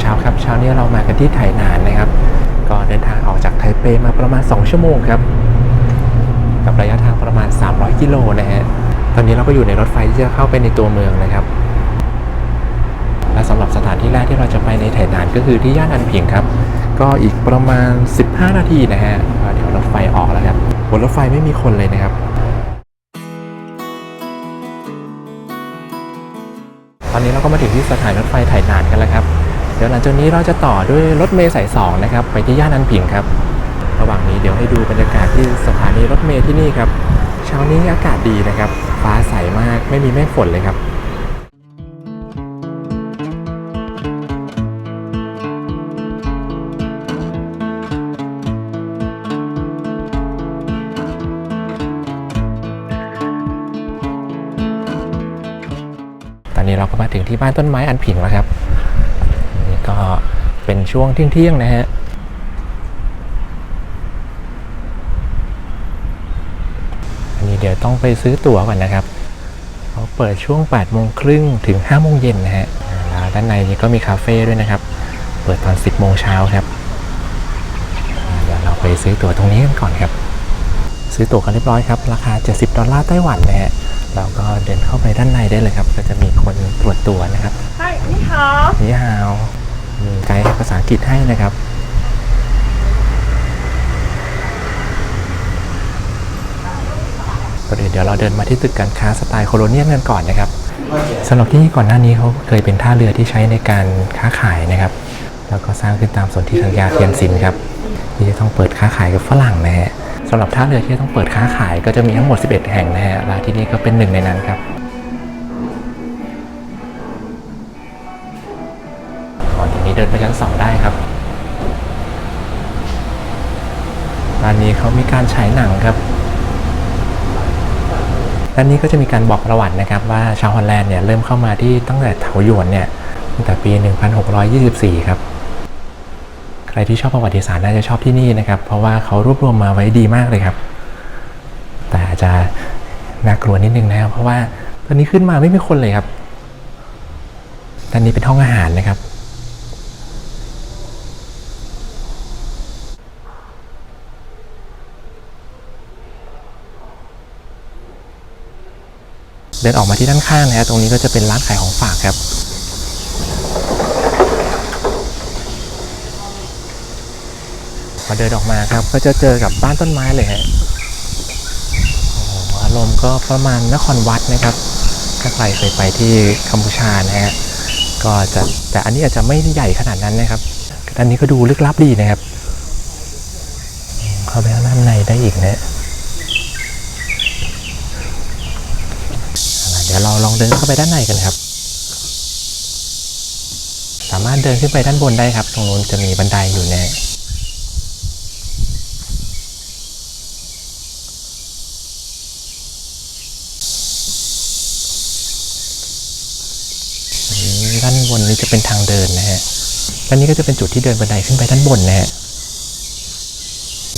เช้าครับเช้านี้เรามากันที่ไถหนานนะครับ ก็เดินทางออกจากไทเปมาประมาณ 2 ชั่วโมงครับ กับระยะทางประมาณ 300 กิโลนะฮะตอนนี้เราก็อยู่ในรถไฟที่จะเข้าไปในตัวเมืองนะครับ และสำหรับสถานที่แรกที่เราจะไปในไถนานก็คือที่ย่านอันผิงครับ ก็อีกประมาณ 15 นาทีนะฮะเดี๋ยวรถไฟออกแล้วครับบนรถไฟไม่มีคนเลยนะครับตอนนี้เราก็มาถึงที่สถานรถไฟไถหนานกันแล้วครับ เดี๋ยวหลังจากนี้เราจะต่อด้วยรถเมล์สายสองนะครับไปที่ย่านอันผิงครับ ระหว่างนี้เดี๋ยวให้ดูบรรยากาศที่สถานีรถเมล์ที่นี่ครับเช้านี้อากาศดีนะครับ ฟ้าใสมากไม่มีเมฆฝนเลยครับตอนนี้เราก็มาถึงที่บ้านต้นไม้อันผิงแล้วครับ ก็เป็นช่วงเที่ยงๆนะฮะอันนี้เดี๋ยวต้องไปซื้อตั๋วก่อนนะครับเขาเปิดช่วง8โมงครึ่งถึง5โมงเย็นนะฮะแล้วด้านในนี้ก็มีคาเฟ่ด้วยนะครับ เปิดตอน 10โมงเช้าครับเดี๋ยวเราไปซื้อตั๋วตรงนี้กันก่อนครับ ซื้อตั๋วกันเรียบร้อยครับ ราคา 70 ดอลลาร์ไต้หวันนะฮะเราก็เดินเข้าไปด้านในได้เลยครับ ก็จะมีคนตรวจตัวนะครับใช่นี่ฮาวนี่ฮาว มีไกด์ภาษาอังกฤษให้นะครับ ก่อนอื่นเดี๋ยวเราเดินมาที่ตึกการค้าสไตล์โคโลเนียลกันก่อนนะครับสำหรับที่นี่ก่อนหน้านี้เขาเคยเป็นท่าเรือที่ใช้ในการค้าขายนะครับ แล้วก็สร้างขึ้นตามสนธิสัญญาเทียนซินครับที่จะต้องเปิดค้าขายกับฝรั่งนะฮะสำหรับท่าเรือที่จะต้องเปิดค้าขายก็จะมีทั้งหมด 11 แห่งนะฮะและที่นี่ก็เป็นหนึ่งในนั้นครับ เดินไปชั้นสองได้ครับร้านนี้เขามีการฉายหนังครับด้านนี้ก็จะมีการบอกประวัตินะครับว่าชาวฮอลแลนด์เนี่ยเริ่มเข้ามาที่ตั้งแต่เถาหยวนเนี่ยตั้งแต่ปี 1624 ครับ ใครที่ชอบประวัติศาสตร์น่าจะชอบที่นี่นะครับ เพราะว่าเขารวบรวมมาไว้ดีมากเลยครับ แต่อาจจะน่ากลัวนิดนึงนะครับเพราะว่าตอนนี้ขึ้นมาไม่มีคนเลยครับด้านนี้เป็นห้องอาหารนะครับ เดินออกมาที่ด้านข้างนะฮะตรงนี้ก็จะเป็นร้านขายของฝากครับพอเดินออกมาครับ ก็จะเจอกับบ้านต้นไม้เลยฮะอารมณ์ก็ประมาณนครวัดนะครับ ถ้าใครเคยไปที่กัมพูชานะฮะก็จะแต่อันนี้อาจจะไม่ใหญ่ขนาดนั้นนะครับ อันนี้ก็ดูลึกลับดีนะครับ เข้าไปด้านในได้อีกนะเอาล่ะเดี๋ยวเราลองเดินเข้าไปด้านในกันครับ สามารถเดินขึ้นไปด้านบนได้ครับ ตรงนู้นจะมีบันไดอยู่แน่ด้านบนนี้จะเป็นทางเดินนะฮะด้านนี้ก็จะเป็นจุดที่เดินบันไดขึ้นไปด้านบนนะฮะ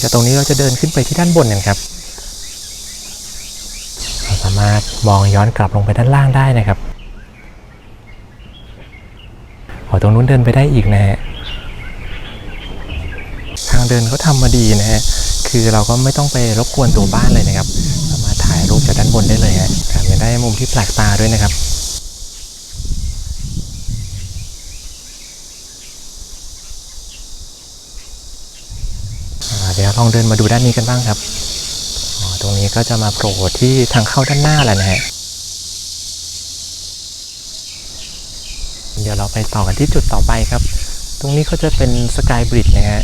จากตรงนี้เราจะเดินขึ้นไปที่ด้านบนกันครับามารถมองย้อนกลับลงไปด้านล่างได้นะครับพอตรงนู้นเดินไปได้อีกนะฮะทางเดินเขาทำมาดีนะฮะคือเราก็ไม่ต้องไปรบกวนตัวบ้านเลยนะครับ สามารถถ่ายรูปจากด้านบนได้เลยฮะแถมยังได้มุมที่แปลกตาด้วยนะครับเดี๋ยวลองเดินมาดูด้านนี้กันบ้างครับ ตรงนี้ก็จะมาโผล่ที่ทางเข้าด้านหน้าแล้วนะฮะเดี๋ยวเราไปต่อกันที่จุดต่อไปครับ ตรงนี้ก็จะเป็นสกายบริดจ์นะฮะ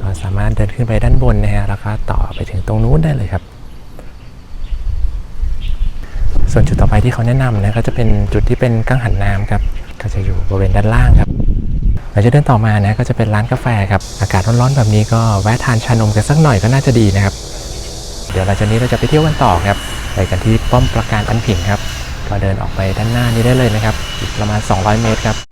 ก็สามารถเดินขึ้นไปด้านบนนะฮะแล้วก็ต่อไปถึงตรงนู้นได้เลยครับ ส่วนจุดต่อไปที่เขาแนะนำนะก็จะเป็นจุดที่เป็นกังหันน้ำครับ ก็จะอยู่บริเวณด้านล่างครับ เราจะเดินต่อมานะก็จะเป็นร้านกาแฟครับอากาศร้อนๆแบบนี้ก็แวะทานชานมกันสักหน่อยก็น่าจะดีนะครับ เดี๋ยวหลังจากนี้เราจะไปเที่ยวกันต่อครับไปกันที่ป้อมปราการอันผิงครับก็เดินออกไปด้านหน้านี้ได้เลยนะครับ ประมาณ 200 เมตรครับ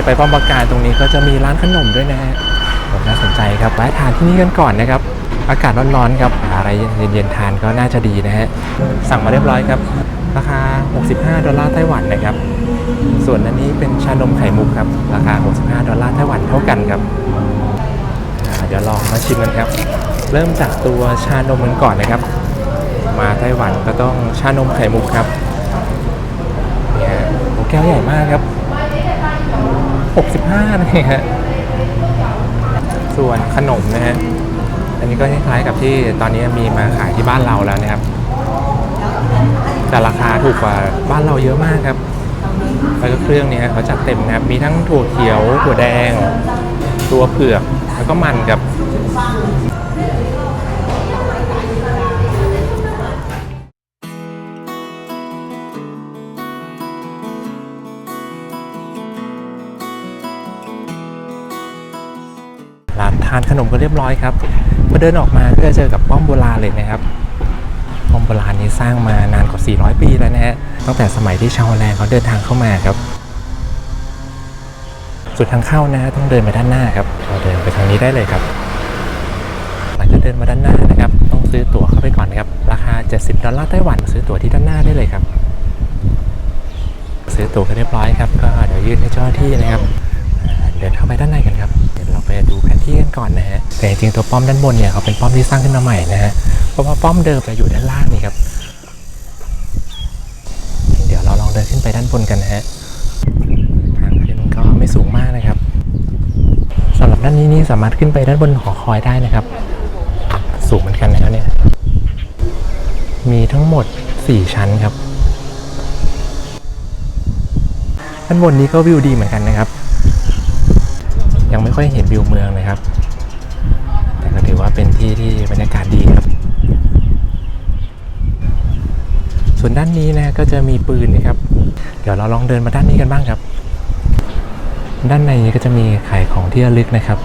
จะไปป้อมปราการตรงนี้ก็จะมีร้านขนมด้วยนะฮะผมน่าสนใจครับแวะทานที่นี่กันก่อนนะครับ อากาศร้อนๆครับอะไรเย็นๆทานก็น่าจะดีนะฮะสั่งมาเรียบร้อยครับ ราคา 65 ดอลลาร์ไต้หวันนะครับ ส่วนอันนี้เป็นชานมไข่มุกครับ ราคา 65 ดอลลาร์ไต้หวันเท่ากันครับเดี๋ยวลองมาชิมกันครับ เริ่มจากตัวชานมกันก่อนนะครับ มาไต้หวันก็ต้องชานมไข่มุกครับเนี่ยโอ้แก้วใหญ่มากครับ 65นะฮะส่วนขนมนะฮะอันนี้ก็คล้ายๆกับที่ตอนนี้มีมาขายที่บ้านเราแล้วนะครับ แต่ราคาถูกกว่าบ้านเราเยอะมากครับแล้วก็เครื่องเนี่ยเขาจัดเต็มนะครับ มีทั้งถั่วเขียวถั่วแดง ตัวเผือก แล้วก็มันครับ ร้านทานขนมก็เรียบร้อยครับพอเดินออกมาก็จะเจอกับป้อมโบราณเลยนะครับป้อมโบราณนี้สร้างมานานกว่า 400 ปีแล้วนะฮะตั้งแต่สมัยที่ชาวแลนด์เขาเดินทางเข้ามาครับสุดทางเข้านะฮะต้องเดินไปด้านหน้าครับเราเดินไปทางนี้ได้เลยครับหลังจากเดินมาด้านหน้านะครับ ต้องซื้อตั๋วเข้าไปก่อนนะครับราคา 70 ดอลลาร์ไต้หวันซื้อตั๋วที่ด้านหน้าได้เลยครับ ซื้อตั๋วกันเรียบร้อยครับก็เดี๋ยวยื่นให้เจ้าหน้าที่นะครับเดินเข้าไปด้านในกันครับเดี๋ยวเรา ไปดูแผนที่กันก่อนนะฮะแต่จริงๆตัวป้อมด้านบนเนี่ยเขาเป็นป้อมที่สร้างขึ้นมาใหม่นะฮะเพราะว่าป้อมเดิมจะอยู่ด้านล่างนี่ครับ เดี๋ยวเราลองเดินขึ้นไปด้านบนกันนะฮะทางขึ้นก็ไม่สูงมากนะครับสำหรับด้านนี้นี่สามารถขึ้นไปด้านบนหอคอยได้นะครับ สูงเหมือนกันนะครับเนี่ยมีทั้งหมด 4 ชั้นครับด้านบนนี้ก็วิวดีเหมือนกันนะครับ ยังไม่ค่อยเห็นวิวเมืองเลยครับ แต่ก็ถือว่าเป็นที่ที่บรรยากาศดีครับ ส่วนด้านนี้นะก็จะมีปืนนะครับ เดี๋ยวเราลองเดินมาด้านนี้กันบ้างครับ ด้านในนี้ก็จะมีขายของที่ระลึกนะครับ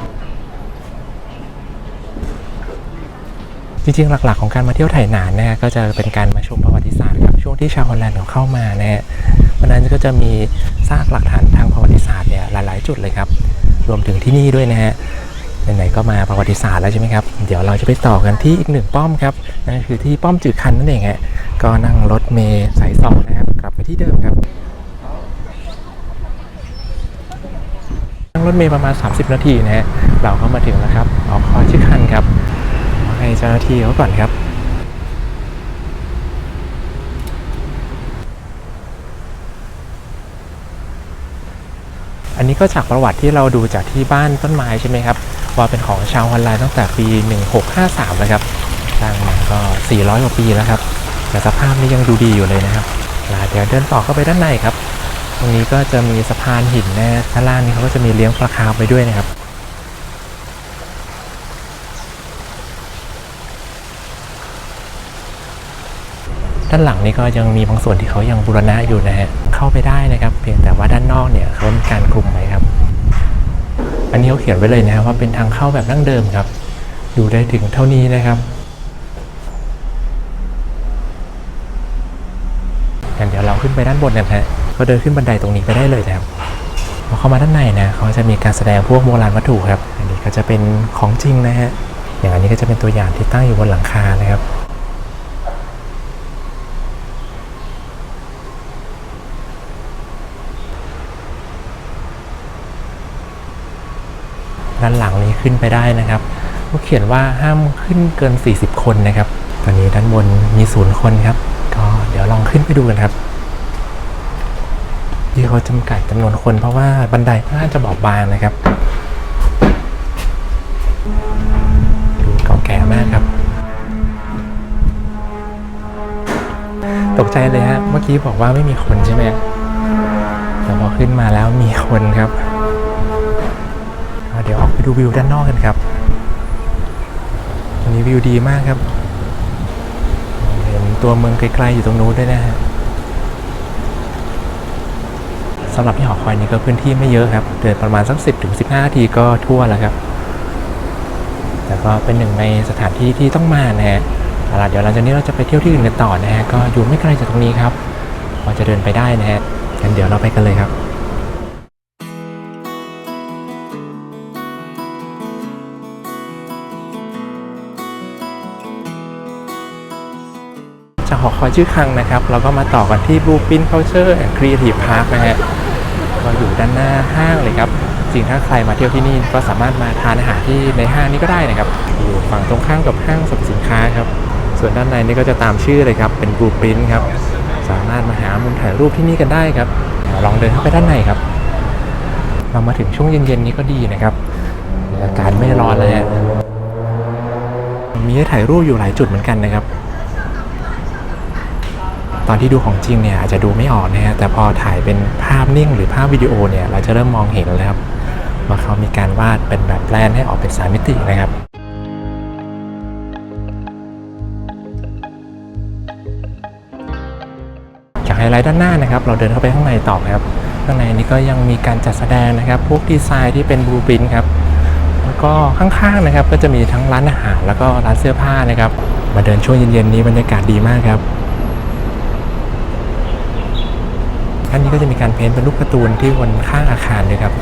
จริงๆหลักๆของการมาเที่ยวไถหนานนะฮะก็จะเป็นการมาชมประวัติศาสตร์ครับช่วงที่ชาวฮอลแลนด์เขาเข้ามานะฮะวันนั้นก็จะมีซากหลักฐานทางประวัติศาสตร์เนี่ยหลายๆ จุดเลยครับ รวมถึงที่นี่ด้วยนะฮะไหนๆก็มาประวัติศาสตร์แล้วใช่ไหมครับ เดี๋ยวเราจะไปต่อกันที่อีกหนึ่งป้อมครับนั่นคือที่ป้อมจืดคันนั่นเองฮะก็นั่งรถเมล์สายสองนะครับกลับไปที่เดิมครับนั่งรถเมล์ประมาณ 30 นาทีนะฮะเราก็มาถึงแล้วครับออกคอยชื่อคันครับให้เจ้าหน้าที่เขาก่อนครับ อันนี้ก็จากประวัติที่เราดูจากที่บ้านต้นไม้ใช่ไหมครับ ว่าเป็นของชาวฮอลแลนด์ตั้งแต่ปี 1653นะครับสร้างมาก็ 400 กว่าปีแล้วครับ แต่สภาพนี้ยังดูดีอยู่เลยนะครับอ่าเดี๋ยวเดินต่อเข้าไปด้านในครับ ตรงนี้ก็จะมีสะพานหินนะด้านล่างนี้เขาก็จะมีเลี้ยงปลาคาร์ฟไปด้วยนะครับ ด้านหลังนี่ก็ยังมีบางส่วนที่เขายังบูรณะอยู่นะฮะเข้าไปได้นะครับ เพียงแต่ว่าด้านนอกเนี่ยเขามีการคลุมไว้ครับ อันนี้เขาเขียนไว้เลยนะว่าเป็นทางเข้าแบบดั้งเดิมครับอยู่ได้ถึงเท่านี้นะครับงั้นเดี๋ยวเราขึ้นไปด้านบนกันฮะก็เดินขึ้นบันไดตรงนี้ไปได้เลยนะครับพอเข้ามาด้านในนะเขาจะมีการแสดงพวกโบราณวัตถุครับ อันนี้ก็จะเป็นของจริงนะฮะอย่างอันนี้ก็จะเป็นตัวอย่างที่ตั้งอยู่บนหลังคานะครับ ด้านหลังนี้ขึ้นไปได้นะครับเขาเขียนว่าห้ามขึ้นเกิน 40 คนนะครับ ตอนนี้ด้านบนมีศูนย์คนครับ ก็เดี๋ยวลองขึ้นไปดูกันครับที่เขาจำกัดจำนวนคนเพราะว่าบันไดน่าจะบอบบางนะครับดูเก่าแก่มากครับ ตกใจเลยฮะเมื่อกี้บอกว่าไม่มีคนใช่ไหมแต่พอขึ้นมาแล้วมีคนครับ ดูวิวด้านนอกกันครับวันนี้วิวดีมากครับ เห็นตัวเมืองไกลๆอยู่ตรงนู้นด้วยนะฮะสำหรับที่หอคอยนี้ก็พื้นที่ไม่เยอะครับ เดินประมาณสัก 10ถึง15นาทีก็ทั่วแล้วครับ แต่ก็เป็นหนึ่งในสถานที่ที่ต้องมานะฮะเอาล่ะเดี๋ยวหลังจากนี้เราจะไปเที่ยวที่อื่นกันต่อนะฮะ ก็อยู่ไม่ไกลจากตรงนี้ครับ พอจะเดินไปได้นะฮะงั้นเดี๋ยวเราไปกันเลยครับ อคอยชื่อคังนะครับ เราก็มาต่อกันที่ Blue Pin Culture and Creative Park นะฮะก็อยู่ด้านหน้าห้างเลยครับจริงถ้าใครมาเที่ยวที่นี่ก็สามารถมาทานอาหารที่ในห้างนี้ก็ได้นะครับ อยู่ฝั่งตรงข้ามกับห้างสรรพสินค้าครับ ส่วนด้านในนี่ก็จะตามชื่อเลยครับ เป็น Blue Print ครับ สามารถมาหามุมถ่ายรูปที่นี่กันได้ครับ ลองเดินเข้าไปด้านในครับ เรามาถึงช่วงเย็นๆนี้ก็ดีนะครับ อากาศไม่ร้อนเลยมีให้ถ่ายรูปอยู่หลายจุดเหมือนกันนะครับ ตอนที่ดูของจริงเนี่ยอาจจะดูไม่ออกนะฮะแต่พอถ่ายเป็นภาพนิ่งหรือภาพวิดีโอเนี่ยเราจะเริ่มมองเห็นแล้วครับว่าเขามีการวาดเป็นแบบแปลนให้ออกเป็นสามมิตินะครับจากไฮไลท์ด้านหน้านะครับ เราเดินเข้าไปข้างในต่อครับข้างในนี้ก็ยังมีการจัดแสดงนะครับ พวกดีไซน์ที่เป็นบลูปินครับแล้วก็ข้างๆนะครับ ก็จะมีทั้งร้านอาหารแล้วก็ร้านเสื้อผ้านะครับ มาเดินช่วงเย็นๆนี้บรรยากาศดีมากครับ อันนี้ก็จะมีการเพ้นเป็นรูปการ์ตูนที่บนข้างอาคารด้วยครับ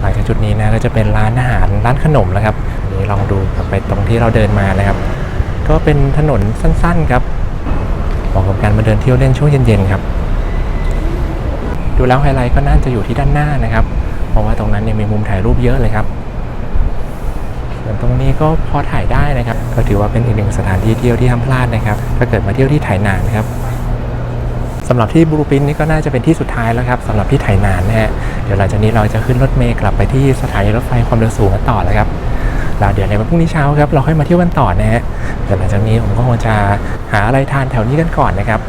หลังจากจุดนี้นะก็จะเป็นร้านอาหารร้านขนมนะครับนนี้ลองดูกลับไปตรงที่เราเดินมานะครับ ก็เป็นถนนสั้นๆครับเหมาะกับการมาเดินเที่ยวเล่นช่วงเย็นๆครับ ดูแล้วไฮไลท์ก็น่าจะอยู่ที่ด้านหน้านะครับ เพราะว่าตรงนั้นเนี่ยมีมุมถ่ายรูปเยอะเลยครับส่วนตรงนี้ก็พอถ่ายได้นะครับ ก็ถือว่าเป็นอีกหนึ่งสถานที่เที่ยวที่ห้ามพลาดนะครับ ถ้าเกิดมาเที่ยวที่ไถหนานครับสำหรับที่บลูปินนี่ก็น่าจะเป็นที่สุดท้ายแล้วครับสำหรับที่ไถหนานนะฮะเดี๋ยวหลังจากนี้เราจะขึ้นรถเมล์กลับไปที่สถานีรถไฟความเร็วสูงกันต่อแล้วครับ เราเดี๋ยวในวันพรุ่งนี้เช้าครับเราค่อยมาเที่ยวกันต่อนะฮะแต่หลังจากนี้ผมก็คงจะหาอะไรทานแถวนี้กันก่อนนะครับ